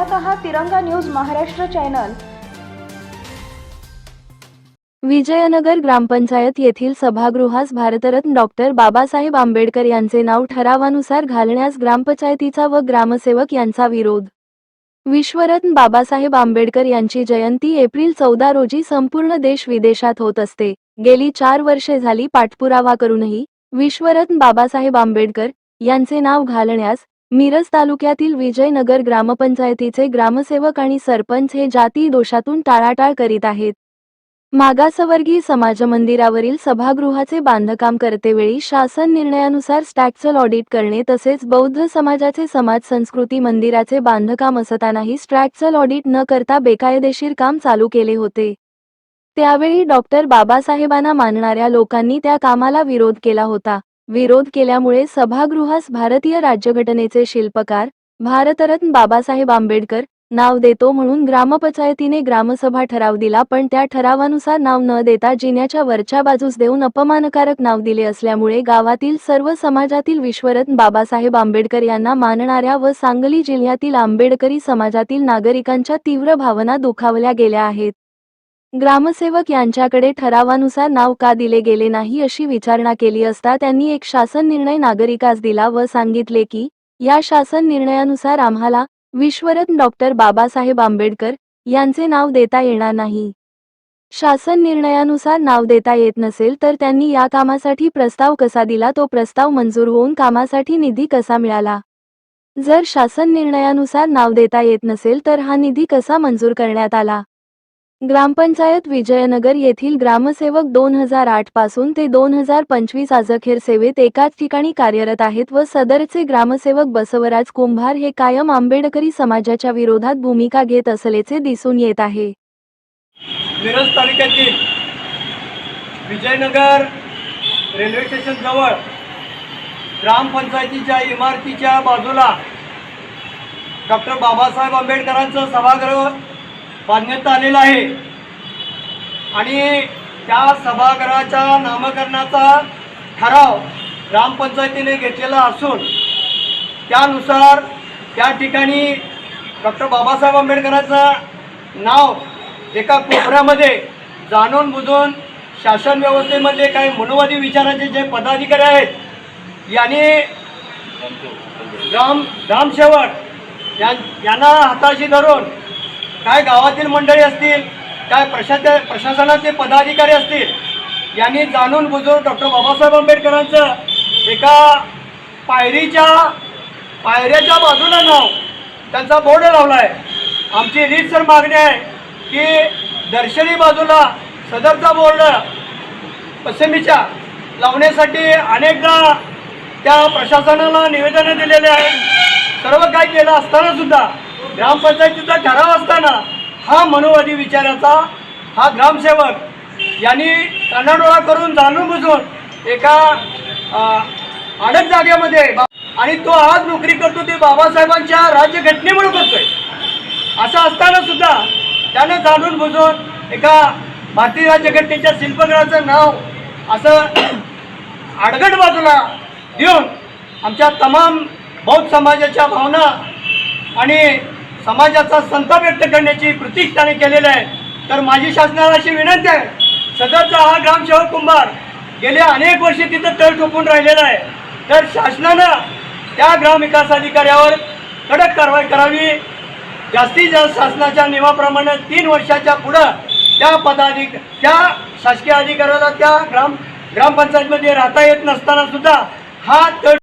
पाहत आहात Tiranga news Maharashtra channel. Vijaynagar gram panchayat येथील सभागृहास भारतरत्न डॉक्टर बाबासाहेब आंबेडकर यांचे नाव ठरावानुसार घालण्यास ग्रामपंचायतीचा व ग्रामसेवक यांचा विरोध. विश्वरत्न बाबासाहेब आंबेडकर यांची जयंती एप्रिल चौदा रोजी संपूर्ण देश विदेशात होत असते. गेली चार वर्षे झाली पाठपुरावा करूनही विश्वरत्न बाबासाहेब आंबेडकर यांचे नाव घालण्यास मिरज तालुक्यातील विजयनगर ग्रामपंचायतीचे ग्रामसेवक आणि सरपंच हे जाती दोषातून टाळाटाळ करीत आहेत. मागासवर्गीय समाज मंदिरावरील सभागृहाचे बांधकाम करतेवेळी शासन निर्णयानुसार स्टॅक्चल ऑडिट करणे तसेच बौद्ध समाजाचे समाज संस्कृती मंदिराचे बांधकाम असतानाही स्ट्रॅक्चल ऑडिट न करता बेकायदेशीर काम चालू केले होते. त्यावेळी डॉक्टर बाबासाहेबांना मानणाऱ्या लोकांनी त्या कामाला विरोध केला होता. विरोध केल्यामुळे सभागृहास भारतीय राज्यघटनेचे शिल्पकार भारतरत्न बाबासाहेब आंबेडकर नाव देतो म्हणून ग्रामपंचायतीने ग्रामसभा ठराव दिला पण त्या ठरावानुसार नाव न देता जिन्याच्या वरच्या बाजूस देऊन अपमानकारक नाव दिले असल्यामुळे गावातील सर्व समाजातील विश्वरत्न बाबासाहेब आंबेडकर यांना मानणाऱ्या व सांगली जिल्ह्यातील आंबेडकरी समाजातील नागरिकांच्या तीव्र भावना दुखावल्या गेल्या आहेत. ग्रामसेवक यांच्याकडे ठरावानुसार नाव का दिले गेले नाही अशी विचारणा केली असता त्यांनी एक शासन निर्णय नागरिकास दिला व सांगितले की या शासन निर्णयानुसार आम्हाला विश्वरत्न डॉक्टर बाबासाहेब आंबेडकर यांचे नाव देता येणार नाही. शासन निर्णयानुसार नाव देता येत नसेल तर त्यांनी या कामासाठी प्रस्ताव कसा दिला तो प्रस्ताव मंजूर होऊन कामासाठी निधी कसा मिळाला? जर शासन निर्णयानुसार नाव देता येत नसेल तर हा निधी कसा मंजूर करण्यात आला? ग्रामपंचायत विजयनगर येथील ग्रामसेवक दोन हजार आठपासून ते दोन हजार पंचवीस आजखेर सेवेत एकाच ठिकाणी कार्यरत आहेत व सदरचे ग्रामसेवक बसवराज कुंभार हे कायम आंबेडकरी समाजाच्या विरोधात भूमिका घेत असल्याचे दिसून येत आहे. मिरज तालुक्यातील विजयनगर रेल्वे स्टेशनजवळ ग्रामपंचायतीच्या इमारतीच्या बाजूला डॉक्टर बाबासाहेब आंबेडकरांचं सभागृह बांधण्यात आलेलं आहे. आणि त्या सभागृहाच्या नामकरणाचा ठराव ग्रामपंचायतीने घेतलेला असून त्यानुसार त्या ठिकाणी डॉक्टर बाबासाहेब आंबेडकरांचं नाव एका कोपऱ्यामध्ये जाणून बुजून शासन व्यवस्थेमध्ये काही मनोवादी विचाराचे जे पदाधिकारी आहेत यांनी ग्राम ग्रामसेवक या यांना हाताशी धरून काय गावातील मंडळी असतील काय प्रशास प्रशासनाचे पदाधिकारी असतील यांनी जाणून बुजून डॉक्टर बाबासाहेब आंबेडकरांचं एका पायरीच्या पायऱ्याच्या बाजूला नाव त्यांचा बोर्ड लावला आहे आमची रीतसर मागणी आहे की दर्शनी बाजूला सदरचा बोर्ड पश्चिमीच्या लावण्यासाठी अनेकदा त्या प्रशासनाला निवेदनं दिलेले आहेत. सर्व काही केलं असताना सुद्धा ग्रामपंचायतीचा ठराव असताना हा मनोवादी विचाराचा हा ग्रामसेवक यांनी कानाडोळा करून जाणून बुजून एका अं, अडक जागेमध्ये आणि तो आज नोकरी करतो ते बाबासाहेबांच्या राज्यघटनेमुळे करतोय. असं असताना सुद्धा त्यानं जाणून बुजून एका भारतीय राज्यघटनेच्या शिल्पगृहाचं नाव असं आडगट बाजूला देऊन आमच्या तमाम बौद्ध समाजाच्या भावना आणि समाजाचा संताप व्यक्त करण्याची प्रतिष्ठाने केलेलं आहे तर माझी शासनाला अशी विनंती आहे. सदरचा हा ग्रामसेवक कुंभार गेल्या अनेक वर्षे तिथं तळ ठोकून राहिलेला आहे. तर शासनानं त्या ग्रामविकास अधिकाऱ्यावर कडक कारवाई करावी. जास्तीत जास्त शासनाच्या नियमाप्रमाणे तीन वर्षाच्या पुढं त्या पदाधिक त्या शासकीय अधिकाऱ्याला त्या ग्राम ग्रामपंचायतमध्ये राहता येत नसताना सुद्धा हा तळ